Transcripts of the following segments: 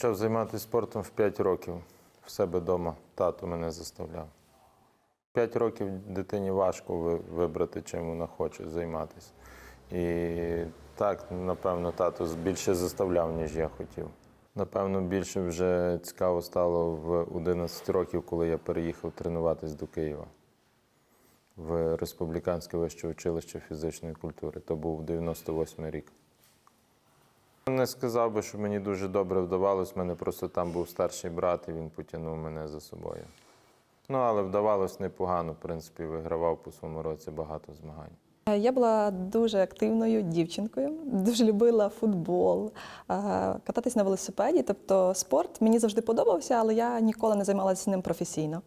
Почав займатися спортом в 5 років. В себе вдома. Тато мене заставляв. 5 років дитині важко вибрати, чим вона хоче займатися. І так, напевно, тато більше заставляв, ніж я хотів. Напевно, більше вже цікаво стало в 11 років, коли я переїхав тренуватись до Києва в Республіканське вище училище фізичної культури. То був 98 рік. Не сказав би, що мені дуже добре вдавалось. У мене просто там був старший брат, і він потягнув мене за собою. Ну, але вдавалось непогано, в принципі, вигравав по своєму році багато змагань. Е, Я була дуже активною дівчинкою, дуже любила футбол, е, кататись на велосипеді. Тобто спорт мені завжди подобався, але я ніколи не займалася ним професійно.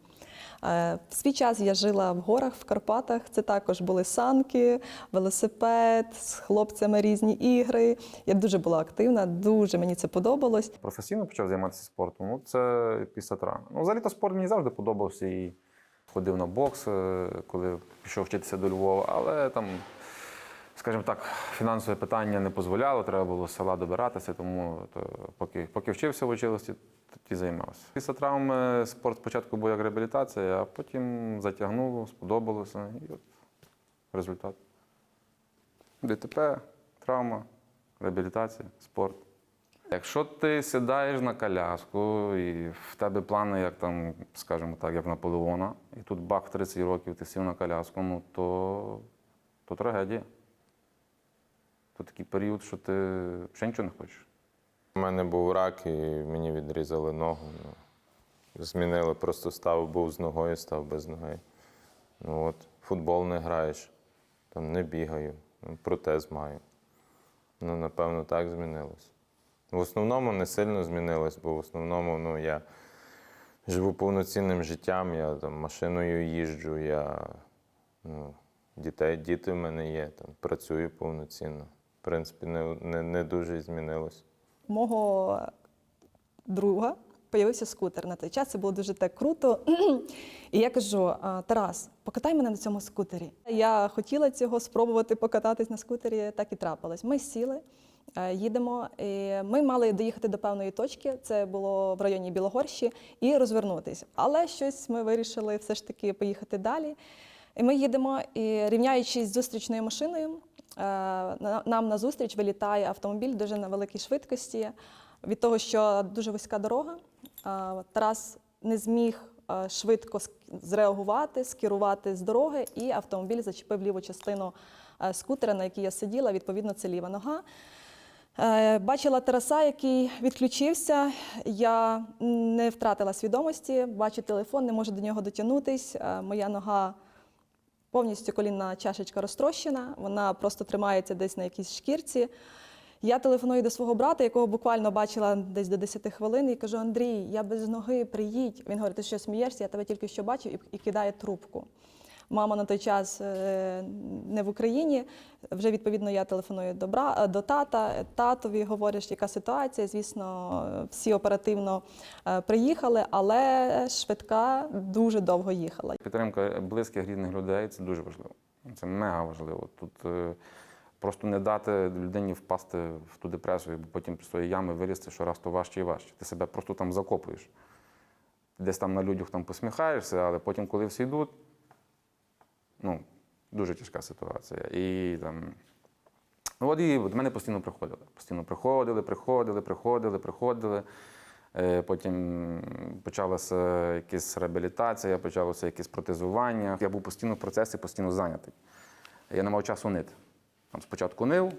Е, В свій час я жила в горах, в Карпатах. Це також були санки, велосипед, з хлопцями різні ігри. Я дуже була активна, дуже мені це подобалось. професійно почав займатися спортом, ну це після травми. Ну, взагалі-то спорт мені завжди подобався і ходив на бокс, е, коли пішов вчитися до Львова, але там, скажімо так, фінансове питання не дозволяло, треба було з села добиратися, тому то, поки, поки вчився в училищі, тоді займався. Після травми спорт спочатку був як реабілітація, а потім затягнуло, сподобалося. І от результат. ДТП, травма, реабілітація, спорт. Якщо ти сідаєш на коляску і в тебе плани, як там, скажімо так, як Наполеона, і тут бах 30 років ти сів на коляску, ну то, то трагедія. То такий період, що ти взагалі нічого не хочеш. У мене був рак, і мені відрізали ногу. Ну, змінили, просто став був з ногою, став без ноги. Ну от, футбол не граєш, там не бігаю, ну, протез маю. Ну, напевно, так змінилось. В основному не сильно змінилось, бо в основному ну, я живу повноцінним життям, я там машиною їжджу, я ну, дітей, діти в мене є, там, працюю повноцінно. Принципі, не, не, не дуже змінилось. Мого друга появився скутер на той час. Це було дуже так круто. І я кажу: Тарас, покатай мене на цьому скутері. Я хотіла цього спробувати покататись на скутері, так і трапилось. Ми сіли. е, Їдемо, і ми мали доїхати до певної точки, це було в районі Білогорщі, і розвернутися. Але щось ми вирішили все ж таки поїхати далі. І ми їдемо, і рівняючись з зустрічною машиною, нам на зустріч вилітає автомобіль дуже на великій швидкості. Від того, що дуже вузька дорога, е, Тарас не зміг е, швидко зреагувати, скерувати з дороги, і автомобіль зачепив ліву частину е, скутера, на якій я сиділа. Відповідно, це ліва нога. Е, Бачила Тараса, який відключився. Я не втратила свідомості, бачу телефон, не можу до нього дотягнутись. Е, Моя нога повністю колінна чашечка розтрощена, вона просто тримається десь на якійсь шкірці. Я телефоную до свого брата, якого буквально бачила десь до 10 хвилин, і кажу: Андрій, я без ноги, приїдь. Він говорить, ти що смієшся, я тебе тільки що бачив, і, і кидає трубку. Мама на той час е, не в Україні. Вже відповідно я телефоную до бра... до тата. Татові говориш, яка ситуація. Звісно, всі оперативно е, приїхали, але швидка дуже довго їхала. Підтримка близьких рідних людей це дуже важливо. Це мега важливо. Тут е, просто не дати людині впасти в ту депресію, бо потім з тої ями вилізти щораз то важче і важче. Ти себе просто там закопуєш. Десь там на людях там посміхаєшся, але потім, коли всі йдуть, ну, дуже тяжка ситуація. І там. Ну, от і до мене постійно приходили. Постійно приходили, приходили, приходили, приходили. Е, Потім почалася якась реабілітація, почалося якесь протезування. Я був постійно в процесі, постійно зайнятий. Я не мав часу нити. Там спочатку нив,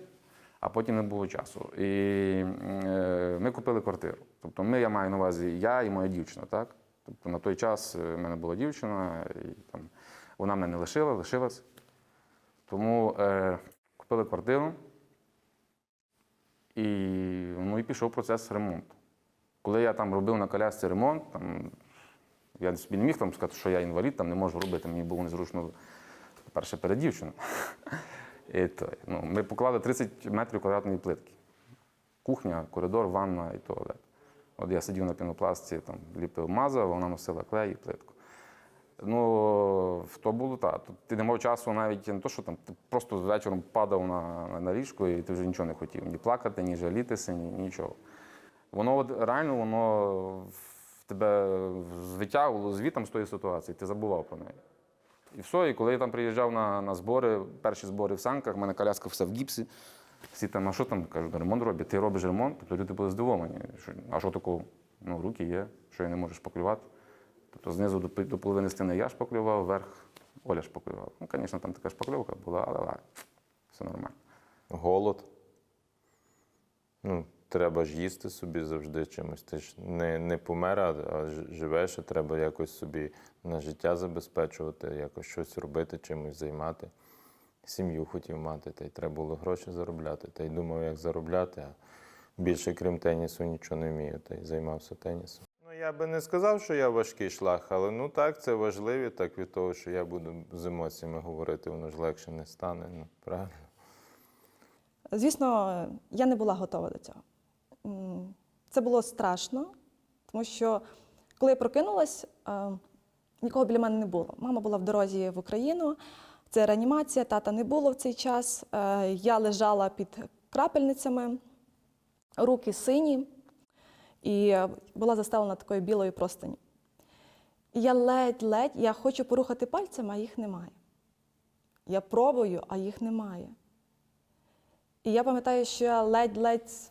а потім не було часу. І е, ми купили квартиру. Тобто ми, я маю на увазі, я і моя дівчина, так? Тобто на той час е, в мене була дівчина, і там, вона мене не лишила, лишилась. Тому е, купили квартиру і, ну, і пішов процес ремонту. Коли я там робив на колясці ремонт, там, я собі не міг там сказати, що я інвалід, там не можу робити, мені було незручно, по-перше, перед дівчиною. Ну, ми поклали 30 метрів квадратної плитки. Кухня, коридор, ванна і туалет. От я сидів на пінопласті, там, ліпив мазав, вона носила клей і плитку. Ну, то було так. Ти не мав часу навіть не то, що там ти просто вечором падав на, на, ліжко і ти вже нічого не хотів. Ні плакати, ні жалітися, ні нічого. Воно от реально воно в тебе звитягувало звітом з тої ситуації, ти забував про неї. І все, і коли я там приїжджав на, на збори, перші збори в санках, в мене коляска все в гіпсі. Всі там, а що там? Кажу, ремонт роблять. Ти робиш ремонт, тобто люди були здивовані. А що такого? Ну, руки є, що я не можу шпаклювати. Тобто знизу до, половини стіни я шпаклював, вверх Оля шпаклювала. Ну, звісно, там така шпакльовка була, але ладно, все нормально. Голод. Ну, треба ж їсти собі завжди чимось. Ти ж не, не помер, а а живеш, і треба якось собі на життя забезпечувати, якось щось робити, чимось займати. Сім'ю хотів мати, та й треба було гроші заробляти. Та й думав, як заробляти, а більше, крім тенісу, нічого не вмію, та й займався тенісом. Я би не сказав, що я важкий шлах, але ну так, це важливі, так від того, що я буду з емоціями говорити, воно ж легше не стане. Ну, правильно. Звісно, я не була готова до цього. Це було страшно, тому що коли я прокинулась, е, нікого біля мене не було. Мама була в дорозі в Україну, це реанімація, тата не було в цей час. Е, Я лежала під крапельницями, руки сині, і була застелена такою білою простині. І я ледь-ледь, я хочу порухати пальцями, а їх немає. Я пробую, а їх немає. І я пам'ятаю, що я ледь-ледь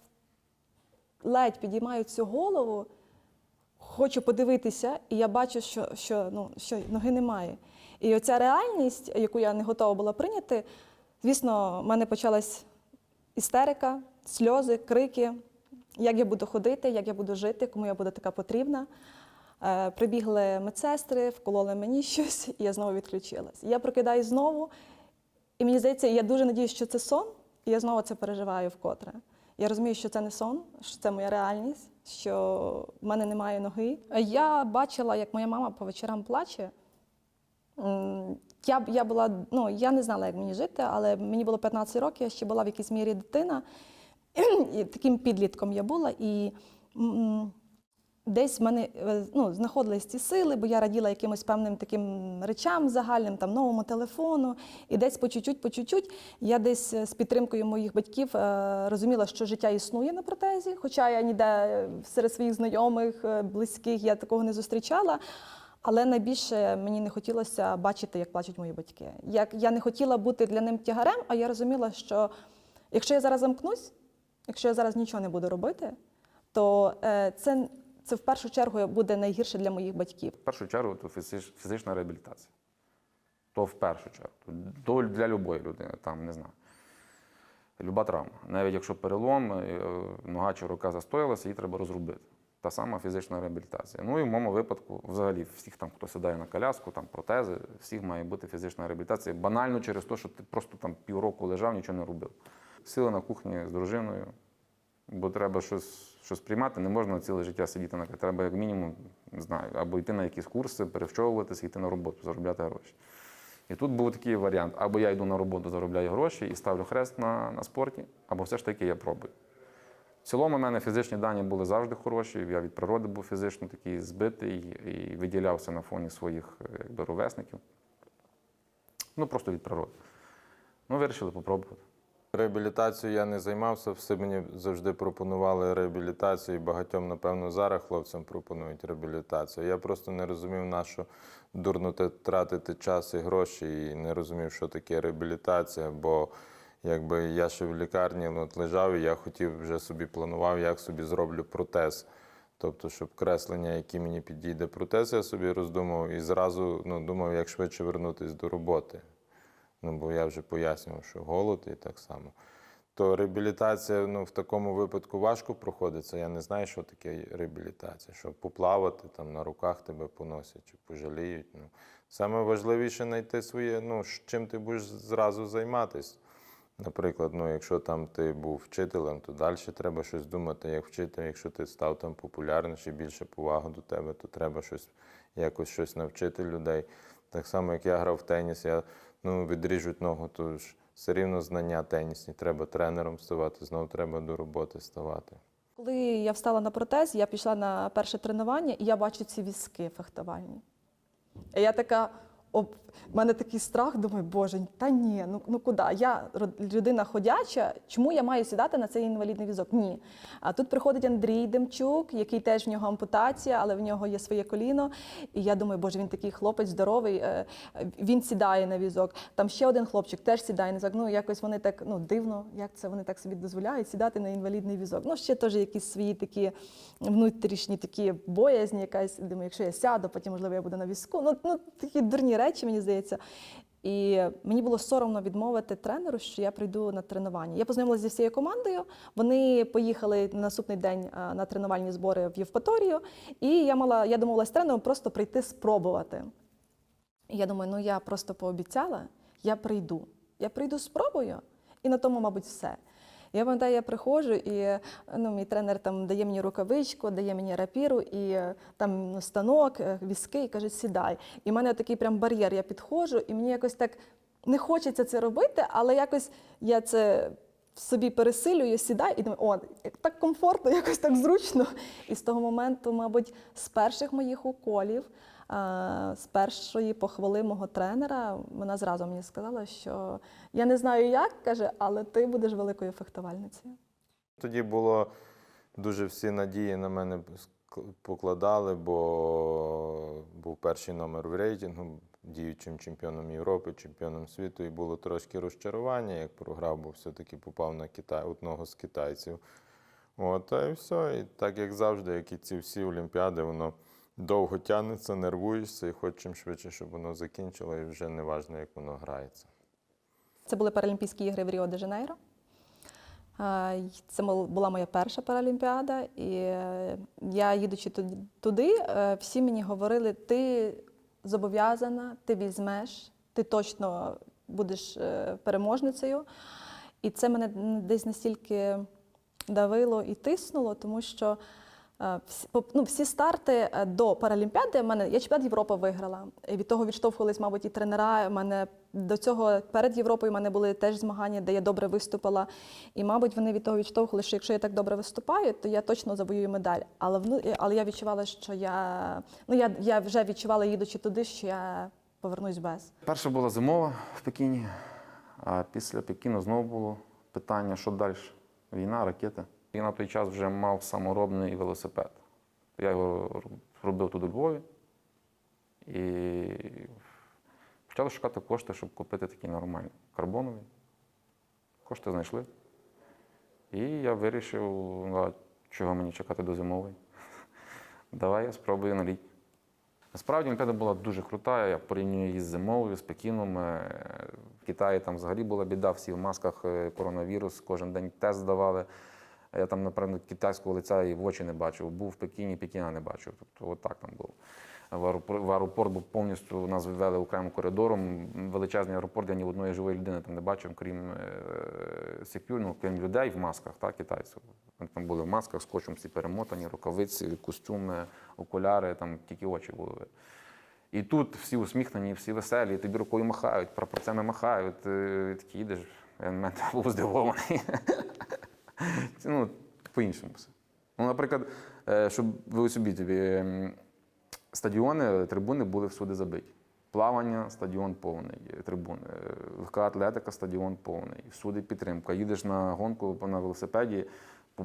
ледь підіймаю цю голову, хочу подивитися, і я бачу, що, що, ну, що ноги немає. І оця реальність, яку я не готова була прийняти, звісно, в мене почалась істерика, сльози, крики, як я буду ходити, як я буду жити, кому я буду така потрібна. Е, Прибігли медсестри, вкололи мені щось, і я знову відключилась. Я прокидаюсь знову, і мені здається, я дуже надіюсь, що це сон, і я знову це переживаю вкотре. Я розумію, що це не сон, що це моя реальність, що в мене немає ноги. Я бачила, як моя мама по вечорам плаче. Я, я була, ну, я не знала, як мені жити, але мені було 15 років, я ще була в якійсь мірі дитина. Таким підлітком я була. І десь в мене е, ну, знаходились ці сили, бо я раділа якимось певним таким речам загальним, там новому телефону. І десь по чуть-чуть, по чуть-чуть я десь е, з підтримкою моїх батьків е, розуміла, що життя існує на протезі, хоча я ніде серед своїх знайомих, близьких я такого не зустрічала. Але найбільше мені не хотілося бачити, як плачуть мої батьки. Як я не хотіла бути для ним тягарем, а я розуміла, що якщо я зараз замкнусь, якщо я зараз нічого не буду робити, то е, це, це в першу чергу буде найгірше для моїх батьків. В першу чергу то фізич- фізична реабілітація. То в першу чергу. То для любої людини, там, не знаю. Люба травма. Навіть якщо перелом, е, нога чи рука застоялася, її треба розробити. Та сама фізична реабілітація. Ну і в моєму випадку, взагалі, всіх там, хто сідає на коляску, там протези, всіх має бути фізична реабілітація. Банально через те, що ти просто там півроку лежав, нічого не робив. Сіли на кухні з дружиною, бо треба щось, щось приймати, не можна ціле життя сидіти на Треба як мінімум, не знаю, або йти на якісь курси, перевчовуватися, йти на роботу, заробляти гроші. І тут був такий варіант: або я йду на роботу, заробляю гроші і ставлю хрест на, на спорті, або все ж таки я пробую. В цілому, у мене фізичні дані були завжди хороші. Я від природи був фізично такий збитий і виділявся на фоні своїх е, якби, ровесників. Ну, просто від природи. Ну, вирішили попробувати. Реабілітацією я не займався, все мені завжди пропонували реабілітацію, і багатьом, напевно, зараз хлопцям пропонують реабілітацію. Я просто не розумів, на що дурно тратити час і гроші, і не розумів, що таке реабілітація, бо якби я ще в лікарні ну, от лежав, і я хотів вже собі планував, як собі зроблю протез. Тобто, щоб креслення, які мені підійде протез, я собі роздумав і зразу ну, думав, як швидше вернутися до роботи. Ну, бо я вже пояснював, що голод і так само. То реабілітація ну, в такому випадку важко проходиться. Я не знаю, що таке реабілітація. Що поплавати, там на руках тебе поносять чи пожаліють. Ну. Саме важливіше знайти своє, ну, чим ти будеш зразу займатися. Наприклад, ну, якщо там ти був вчителем, то далі треба щось думати, як вчитель. Якщо ти став там популярніший, більше поваги до тебе, то треба щось, якось щось навчити людей. Так само, як я грав в теніс, я ну, відріжуть ногу, то ж все рівно знання тенісні. Треба тренером ставати, знову треба до роботи ставати. Коли я встала на протез, я пішла на перше тренування, і я бачу ці візки фехтувальні. І я така: об... мене такий страх, думаю, боже, та ні, ну, ну куди? Я людина ходяча, чому я маю сідати на цей інвалідний візок? Ні. А тут приходить Андрій Демчук, який теж в нього ампутація, але в нього є своє коліно. І я думаю, боже, він такий хлопець здоровий, е, він сідає на візок. Там ще один хлопчик теж сідає на візок. Ну, якось вони так ну, дивно, як це вони так собі дозволяють сідати на інвалідний візок. Ну, ще теж якісь свої такі внутрішні такі боязні, якась. Думаю, якщо я сяду, потім, можливо, я буду на візку. Ну, ну такі дурні речі, мені здається. І мені було соромно відмовити тренеру, що я прийду на тренування. Я познайомилася зі всією командою. Вони поїхали на наступний день на тренувальні збори в Євпаторію, і я мала, я домовилася з тренером просто прийти спробувати. І я думаю, ну я просто пообіцяла, я прийду. Я прийду спробую, і на тому, мабуть, все. Я пам'ятаю, я приходжу, і ну, мій тренер там дає мені рукавичку, дає мені рапіру, і е, там ну, станок, е, візки, і каже, сідай. І в мене такий прям бар'єр. Я підходжу, і мені якось так не хочеться це робити, але якось я це собі пересилюю, сідаю і думаю, о, так комфортно, якось так зручно. І з того моменту, мабуть, з перших моїх уколів, з першої похвали мого тренера, вона зразу мені сказала, що я не знаю як, каже, але ти будеш великою фехтувальницею. Тоді було дуже всі надії на мене покладали, бо був перший номер в рейтингу, діючим чемпіоном Європи, чемпіоном світу, і було трошки розчарування, як програв, бо все-таки попав на Китай, одного з китайців. От, і все. І так як завжди, як і ці всі олімпіади, воно довго тягнеться, нервуєшся і хочеш чим швидше, щоб воно закінчило, і вже не важливо, як воно грається. Це були Паралімпійські ігри в Ріо де Жанейро. Це була моя перша паралімпіада, і е, я, їдучи туди- е, всі мені говорили: ти зобов'язана, ти візьмеш, ти точно будеш е, переможницею. І це мене десь настільки давило і тиснуло, тому що ну, всі старти е, до Паралімпіади в мене я чемпіонат Європи виграла. І від того відштовхувались, мабуть, і тренера. У мене до цього перед Європою в мене були теж змагання, де я добре виступила. І, мабуть, вони від того відштовхували, що якщо я так добре виступаю, то я точно завоюю медаль. Але але я відчувала, що я ну я, я вже відчувала, їдучи туди, що я повернусь без. Перша була зимова в Пекіні, а після Пекіну знову було питання, що далі? Війна, ракети. Я на той час вже мав саморобний велосипед. Я його робив тут у Львові і почали шукати кошти, щоб купити такий нормальний карбоновий. Кошти знайшли. І я вирішив, ну, чого мені чекати до зимової. Давай я спробую на літній. Насправді Олімпіада була дуже крута. Я порівнюю її з зимовою, з Пекіном. Е, В Китаї там взагалі була біда, всі в масках е, коронавірус, кожен день тест здавали. Я там, напевно, китайського лиця і в очі не бачив. Був в Пекіні, Пекіна не бачив. Тобто, отак там було. В аеропорт, був повністю нас вивели окремим коридором. Величезний аеропорт, я ні одної живої людини там не бачив, крім е, ну, крім людей в масках, так, китайців. Там були в масках, скотчем всі перемотані, рукавиці, костюми, окуляри, там тільки очі були. І тут всі усміхнені, всі веселі, тобі рукою махають, прапорцями махають. Ти такий їдеш, я був здивований. Ну, по-іншому все. Ну, наприклад, е, щоб ви собі тобі стадіони, трибуни були всюди забиті. Плавання, стадіон повний, е, трибуни. Е, Легка атлетика, стадіон повний. Всюди підтримка. Їдеш на гонку на велосипеді,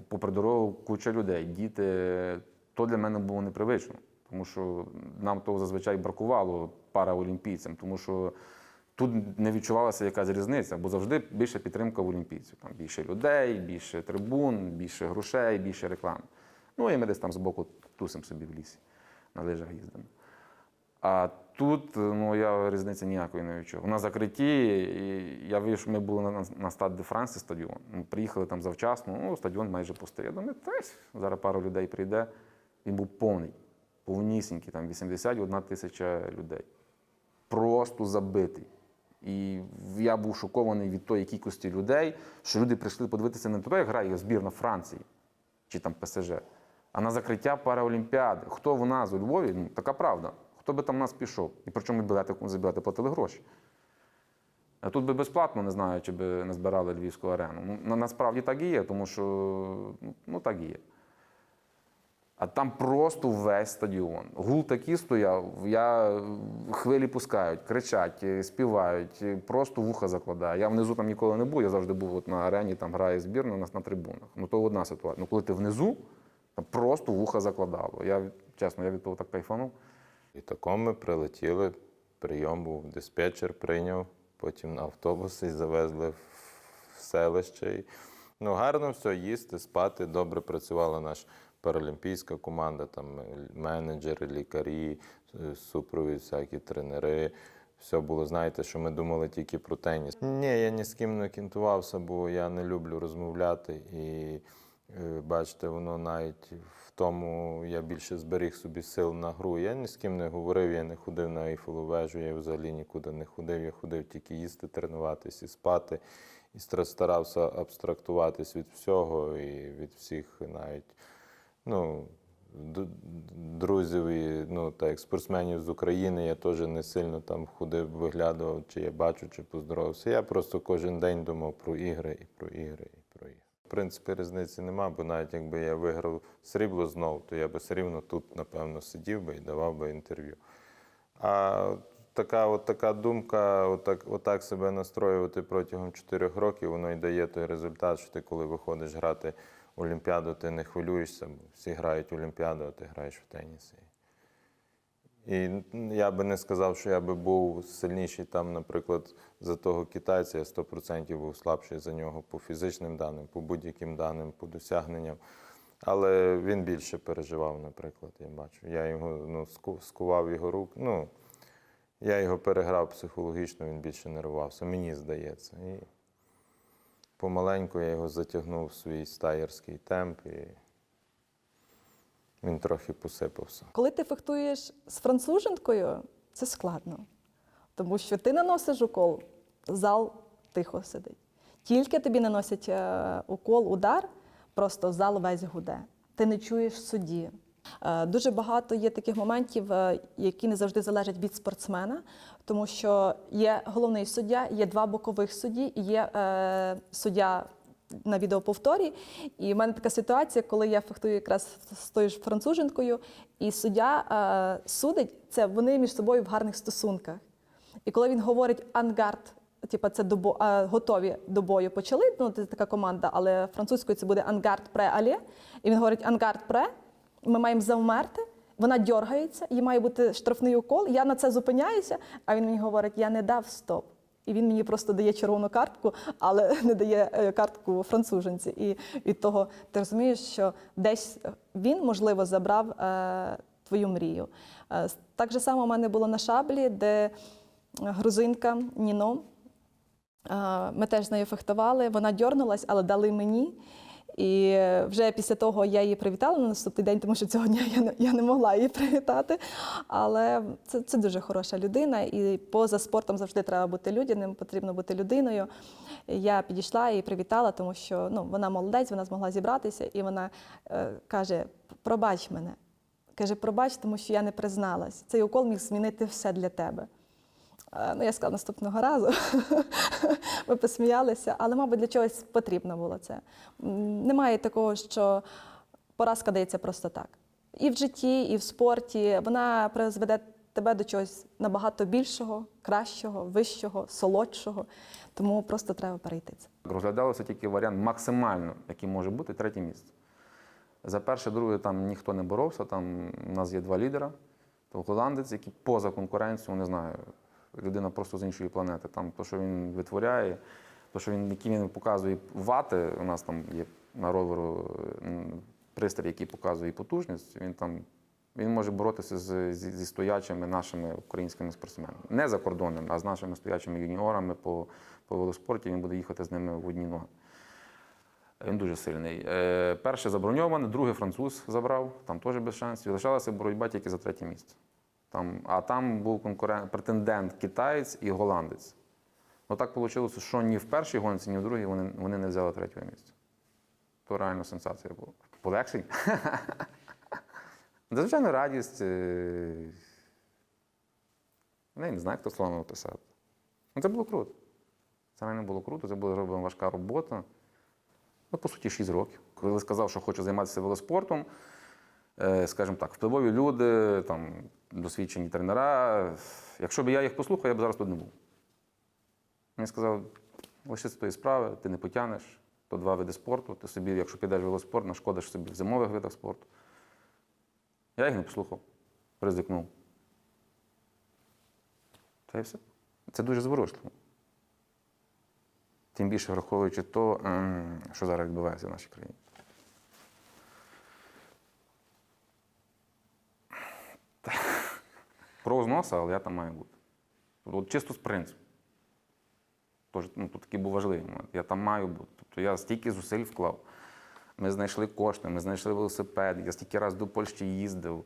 попри дорогу куча людей, діти. То для мене було непривично, тому що нам того зазвичай бракувало параолімпійцям, тому що тут не відчувалася якась різниця, бо завжди більше підтримка в олімпійців. Там більше людей, більше трибун, більше грошей, більше реклами. Ну і ми десь там збоку тусимо собі в лісі, на лижах їздимо. А тут ну, я різниці ніякої не відчув. На закритті, і я вийшов, ми були на, на стад де Франції стадіон. Ми приїхали там завчасно, ну, стадіон майже пустий. Я думаю, тась, зараз пару людей прийде. Він був повний, повнісінький, там 81 тисяча людей. Просто забитий. І я був шокований від тої кількості людей, що люди прийшли подивитися не туди, як грає збірна Франції чи там ПСЖ, а на закриття Параолімпіади. Хто в нас у Львові? Ну, така правда. Хто би там в нас пішов? І причому білети за білети платили гроші. А тут би безплатно, не знаю, чи би не збирали Львівську арену. Ну, насправді так і є, тому що ну, ну так і є. А там просто весь стадіон. Гул такий стояв, я хвилі пускають, кричать, е, співають, е, просто вуха закладає. Я внизу там ніколи не був, я завжди був от на арені, там грає збірна, у нас на трибунах. Ну то одна ситуація. Ну коли ти внизу, там просто вуха закладало. Я чесно, я від того так кайфанув. Літаком ми прилетіли, прийом був, диспетчер прийняв, потім на автобус і завезли в селище. Ну, гарно все, їсти, спати. Добре працювала наша паралімпійська команда, там е, менеджери, лікарі, е, супровід, всякі тренери. Все було, знаєте, що ми думали тільки про теніс. Ні, я ні з ким не кінтувався, бо я не люблю розмовляти. І Е, Бачите, воно навіть в тому я більше зберіг собі сил на гру. Я ні з ким не говорив, я не ходив на Ейфелу вежу, я взагалі нікуди не ходив. Я ходив тільки їсти, тренуватись і спати. І старався абстрактуватись від всього і від всіх навіть ну, друзів і ну, так, спортсменів з України. Я теж не сильно там ходив, виглядував, чи я бачу, чи поздоровався. Я просто кожен день думав про ігри і про ігри, і про ігри. В принципі, різниці нема, бо навіть якби я виграв срібло знову, то я би все рівно тут, напевно, сидів би і давав би інтерв'ю. А така, от така думка, отак, отак себе настроювати протягом чотирьох років, воно і дає той результат, що ти, коли виходиш грати Олімпіаду, ти не хвилюєшся, бо всі грають Олімпіаду, а ти граєш в теніс. І я би не сказав, що я би був сильніший там, наприклад, за того китайця, я 100% був слабший за нього по фізичним даним, по будь-яким даним, по досягненням. Але він більше переживав, наприклад, я бачу. Я його ну, скував його рук. Ну, я його переграв психологічно, він більше нервувався, мені здається. І помаленьку я його затягнув в свій стаєрський темп, і він трохи посипався. Коли ти фехтуєш з француженкою, це складно. Тому що ти наносиш укол, зал тихо сидить. Тільки тобі наносять е, укол, удар, просто зал весь гуде. Ти не чуєш судді. Е, Дуже багато є таких моментів, е, які не завжди залежать від спортсмена, тому що є головний суддя, є два бокових судді, є е, суддя на відеоповторі. І в мене така ситуація, коли я фехтую якраз з тою ж француженкою, і суддя е, судить, це вони між собою в гарних стосунках. І коли він говорить ангард, типу це до бо, е, готові до бою почали, ну це така команда, але французькою це буде ангард пре але. І він говорить ангард пре, ми маємо завмерти. Вона дергається, їй має бути штрафний укол. Я на це зупиняюся, а він мені говорить: я не дав стоп. І він мені просто дає червону картку, але не дає е, картку француженці. І від того ти розумієш, що десь він, можливо, забрав е, твою мрію. Е, так же само у мене було на шаблі, де грузинка Ніно. е, Ми теж з нею фехтували. Вона дьорнулась, але дали мені. І вже після того я її привітала на наступний день, тому що цього дня я не, я не могла її привітати. Але це, це дуже хороша людина, і поза спортом завжди треба бути людяним, потрібно бути людиною. Я підійшла і привітала, тому що ну, вона молодець, вона змогла зібратися, і вона е, каже: пробач мене. Каже, пробач, тому що я не призналась. Цей укол міг змінити все для тебе. Е, Ну, я сказала наступного разу. Ми посміялися, але, мабуть, для чогось потрібно було це. Немає такого, що поразка дається просто так. І в житті, і в спорті вона призведе тебе до чогось набагато більшого, кращого, вищого, солодшого. Тому просто треба перейти це. Розглядалося тільки варіант максимально, який може бути, третє місце. За перше, друге там ніхто не боровся. Там у нас є два лідера. То голландець, який поза конкуренцією, не знаю, людина просто з іншої планети. Там то, що він витворяє, то, що він, які він показує вати, у нас там є на роверу пристрій, який показує потужність. Він там він може боротися з, зі, зі стоячими нашими українськими спортсменами. Не за кордоном, а з нашими стоячими юніорами по, по велоспорті. Він буде їхати з ними в одні ноги. Він дуже сильний. Е, перший заброньований, другий француз забрав, там теж без шансів. Лишалася боротьба тільки за третє місце. Там, а там був конкурент, претендент китаєць і голландець. Ну так вийшло, що ні в першій гонці, ні в другій вони, вони не взяли третього місця. То реально сенсація була. Полегшень. Звичайно, радість. е, ну, Я не знаю, як то слово написати. Ну, це було круто. Це реально було круто, це була зроблена важка робота. Ну, по суті, 6 років. Коли сказав, що хочу займатися велоспортом, скажімо так, впливові люди, там, досвідчені тренера. Якщо б я їх послухав, я б зараз тут не був. Він сказав, лишиться тої справи, ти не потягнеш, то два види спорту, ти собі, якщо підеш в велоспорт, нашкодиш собі в зимових видах спорту. Я їх не послухав, ризикнув. Та й все. Це дуже зворушливо. Тим більше враховуючи то, ем, що зараз відбувається в нашій країні. Кров але я там маю бути. От чисто з принципу. Тож, ну, тут такий був важливий момент. Я там маю бути. Тобто я стільки зусиль вклав. Ми знайшли кошти, ми знайшли велосипед. Я стільки разів до Польщі їздив.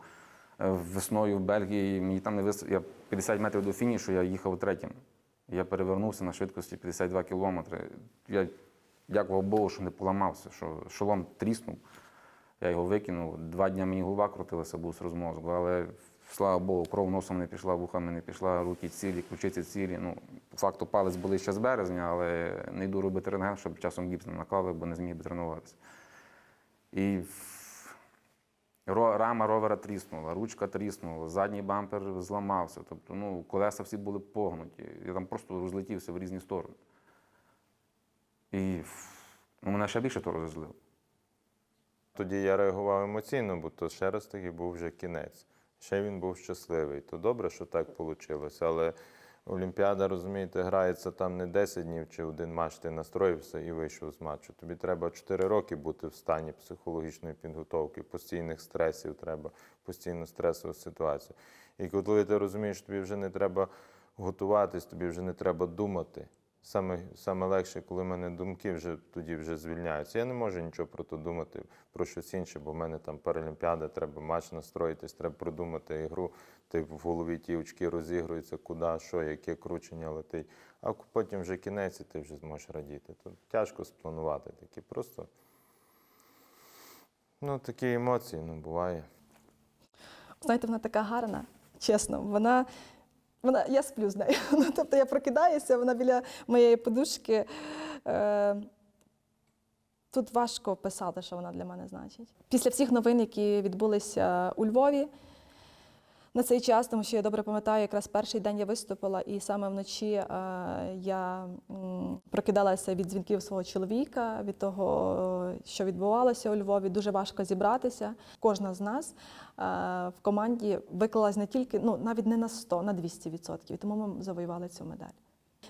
Е, Весною в Бельгії мені там не вис... Я 50 метрів до фінішу, я їхав третім. Я перевернувся на швидкості 52 кілометри. Я дякував Богу, що не поламався, що шолом тріснув. Я його викинув. Два дні мені голова крутилася, був з розмозку. Але слава Богу, кров носом не пішла, вухами не пішла, руки цілі, ключиці цілі. Ну, по факту палець були ще з березня, але не йду робити рентген, щоб часом гіпс не наклали, бо не зміг би тренуватися. І рама ровера тріснула, ручка тріснула, задній бампер зламався. Тобто, ну, колеса всі були погнуті. Я там просто розлетівся в різні сторони. І ну, мене ще більше то розозлило. Тоді я реагував емоційно, бо то ще раз таки був вже кінець. Ще він був щасливий. То добре, що так вийшло. Але Олімпіада, розумієте, грається там не 10 днів чи один матч, ти настроївся і вийшов з матчу. Тобі треба 4 роки бути в стані психологічної підготовки, постійних стресів треба, постійно стресову ситуацію. І коли ти розумієш, тобі вже не треба готуватись, тобі вже не треба думати. Саме, саме легше, коли в мене думки вже тоді вже звільняються. Я не можу нічого про то думати, про щось інше, бо в мене там паралімпіада, треба матч настроїтись, треба продумати ігру. Ти в голові ті очки розігруються, куди, що, яке кручення летить. А потім вже кінець, і ти вже зможеш радіти. Тут тяжко спланувати такі. Просто ну, такі емоції, ну, буває. Знаєте, вона така гарна, чесно. Вона, вона, я сплю з нею. Ну, тобто я прокидаюся, вона біля моєї подушки. Е, тут важко писати, що вона для мене значить. Після всіх новин, які відбулися у Львові на цей час, тому що я добре пам'ятаю, якраз перший день я виступила, і саме вночі е, я прокидалася від дзвінків свого чоловіка, від того, що відбувалося у Львові. Дуже важко зібратися. Кожна з нас е, в команді виклалась не тільки, ну навіть не на 100, на 200%. І тому ми завоювали цю медаль.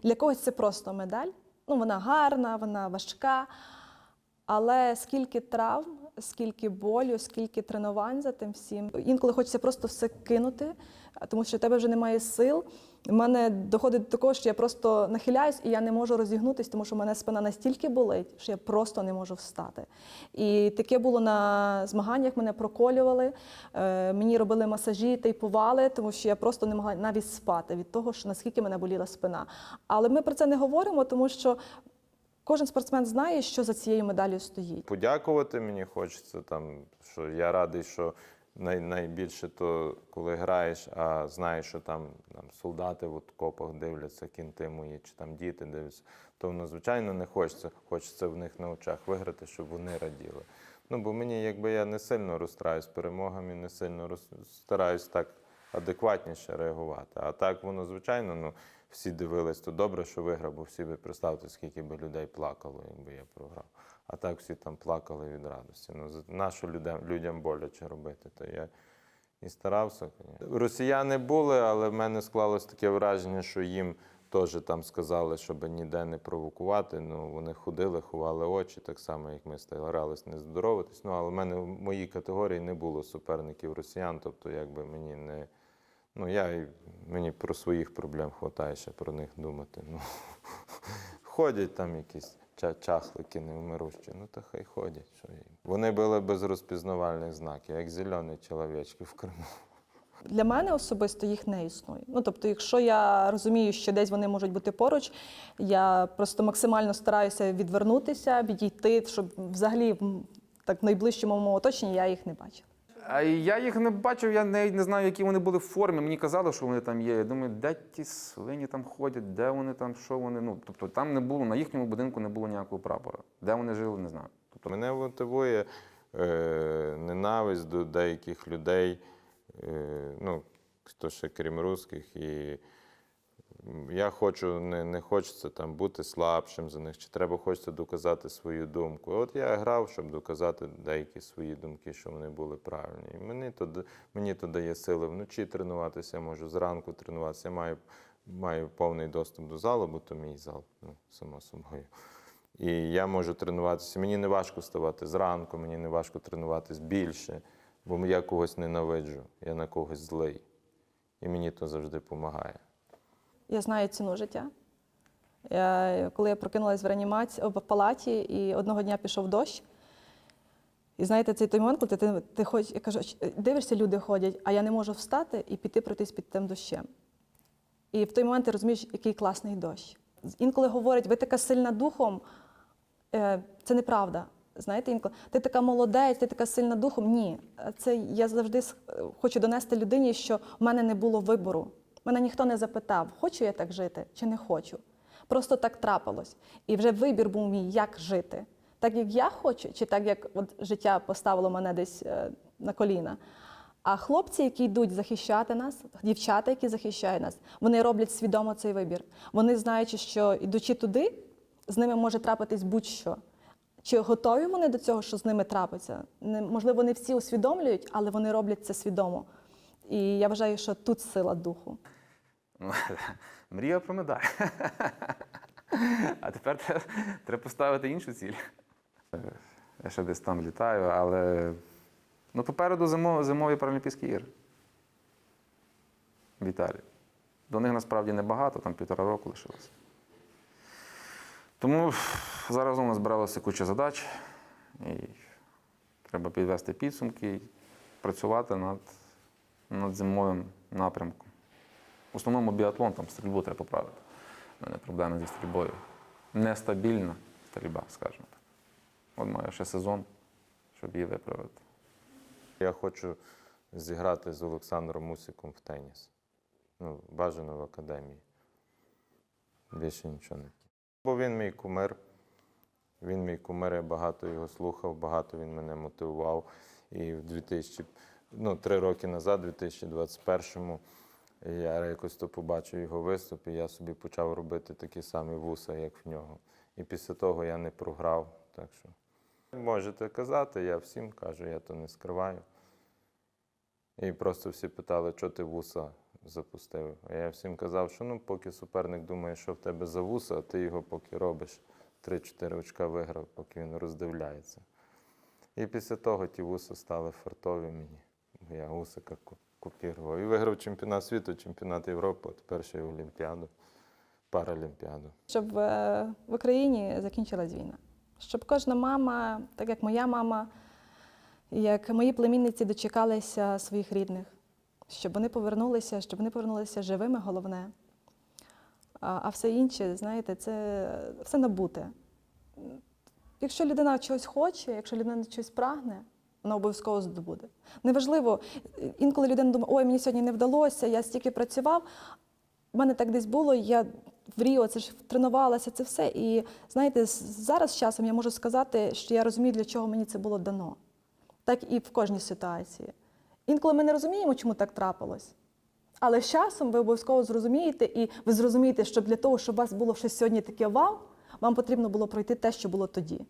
Для когось це просто медаль. Ну, вона гарна, вона важка. Але скільки травм, скільки болю, скільки тренувань за тим всім. Інколи хочеться просто все кинути, тому що в тебе вже немає сил. У мене доходить до того, що я просто нахиляюсь і я не можу розігнутися, тому що в мене спина настільки болить, що я просто не можу встати. І таке було на змаганнях, мене проколювали, е, мені робили масажі, тейпували, тому що я просто не могла навіть спати від того, що наскільки мене боліла спина. Але ми про це не говоримо, тому що Кожен спортсмен знає, що за цією медаллю стоїть. подякувати мені хочеться, там, що я радий, що най, найбільше то, коли граєш, а знаєш, що там, там солдати в окопах дивляться, кінти мої, чи там діти дивляться, то воно, звичайно, не хочеться. Хочеться в них на очах виграти, щоб вони раділи. Ну, бо мені, якби я не сильно розстраюсь перемогами, не сильно роз... стараюсь так адекватніше реагувати. А так воно, звичайно, ну, всі дивились, то добре, що виграв, бо всі би представте, скільки би людей плакало, якби я програв. А так всі там плакали від радості. Ну, нащо людям, людям боляче робити? То я і старався. Росіяни були, але в мене склалось таке враження, що їм теж там сказали, щоб ніде не провокувати. Ну, вони ходили, ховали очі, так само, як ми старались не здоровитись. Ну, але в мене в моїй категорії не було суперників росіян, тобто якби мені не. Ну, я мені про своїх проблем вистачає ще про них думати. Ну, ходять там якісь ча- чахлики невмирущі, ну то хай ходять. Що їм. Вони були без розпізнавальних знаків, як зелені чоловічки в Криму. Для мене особисто їх не існує. Ну тобто, якщо я розумію, що десь вони можуть бути поруч, я просто максимально стараюся відвернутися, відійти, щоб взагалі так в найближчому моєму оточенні я їх не бачила. Я їх не бачив, я не, не знаю, які вони були в формі. Мені казали, що вони там є. Я думаю, де ті свині там ходять, де вони там, що вони. Ну, тобто там не було, на їхньому будинку не було ніякого прапора. Де вони жили, не знаю. Тобто, Мене мотивує е, ненависть до деяких людей, е, ну, хто ще крім русських, і я хочу, не, не хочеться там бути слабшим за них, чи треба хочеться доказати свою думку. От я грав, щоб доказати деякі свої думки, що вони були правильні. І мені то, мені то дає сили вночі тренуватися, можу зранку тренуватися. Я маю, маю повний доступ до залу, бо то мій зал, ну, само собою. І я можу тренуватися. Мені не важко ставати зранку, мені не важко тренуватись більше, бо я когось ненавиджу, я на когось злий. І мені то завжди допомагає. Я знаю ціну життя. Я, коли я прокинулась в реанімації в палаті, і одного дня пішов дощ. І знаєте, цей той момент, коли ти, ти хоч, я кажу, дивишся, люди ходять, а я не можу встати і піти пройтись під тим дощем. І в той момент ти розумієш, який класний дощ. Інколи говорять, ви така сильна духом, Е, це неправда. Знаєте, інколи ти така молодець, ти така сильна духом. Ні, це я завжди е, хочу донести людині, що в мене не було вибору. Мене ніхто не запитав, хочу я так жити чи не хочу. Просто так трапилось. І вже вибір був мій, як жити. Так як я хочу, чи так як от життя поставило мене десь е, на коліна. А хлопці, які йдуть захищати нас, дівчата, які захищають нас, вони роблять свідомо цей вибір. Вони знаючи, що йдучи туди, з ними може трапитись будь-що. Чи готові вони до цього, що з ними трапиться? Можливо, не всі усвідомлюють, але вони роблять це свідомо. І я вважаю, що тут сила духу. Мрія про медаль. А тепер треба, поставити іншу ціль. Я ще десь там літаю, але ну, попереду зимо, зимові Паралімпійські ігри. В Італії. До них насправді небагато, там півтора року лишилося. Тому зараз у нас збиралося куча задач, і треба підвести підсумки і працювати над, над зимовим напрямком. В основному біатлон, там стрільбу треба поправити. У мене проблеми зі стрільбою. Нестабільна стрільба, скажімо так. От маю ще сезон, щоб її виправити. Я хочу зіграти з Олександром Мусиком в теніс. Ну, бажано в академії. Більше нічого не. Бо він мій кумир. Він мій кумир, я багато його слухав, багато він мене мотивував. І в 2000, ну, три роки назад, 2021-му, я якось то побачив його виступ, і я собі почав робити такі самі вуса, як в нього. І після того я не програв. Так що можете казати, я всім кажу, я то не скриваю. І просто всі питали, що ти вуса запустив. А я всім казав, що ну, поки суперник думає, що в тебе за вуса, а ти його поки робиш. 3-4 очка виграв, поки він роздивляється. І після того ті вуса стали фартові мені. Я гусика купірував. І виграв чемпіонат світу, чемпіонат Європи, ще й Олімпіаду, Паралімпіаду. Щоб е, в Україні закінчилась війна. Щоб кожна мама, так як моя мама, як мої племінниці дочекалися своїх рідних, щоб вони повернулися, щоб вони повернулися живими, головне. А все інше, знаєте, це все набуте. Якщо людина чогось хоче, якщо людина чогось прагне, вона обов'язково здобуде. Неважливо, інколи людина думає, ой, мені сьогодні не вдалося, я стільки працював. У мене так десь було, я в Ріо це ж тренувалася, це все. І знаєте, зараз з часом я можу сказати, що я розумію, для чого мені це було дано. Так і в кожній ситуації. Інколи ми не розуміємо, чому так трапилось. Але з часом ви обов'язково зрозумієте, і ви зрозумієте, що для того, щоб у вас було щось сьогодні таке вау, вам потрібно було пройти те, що було тоді.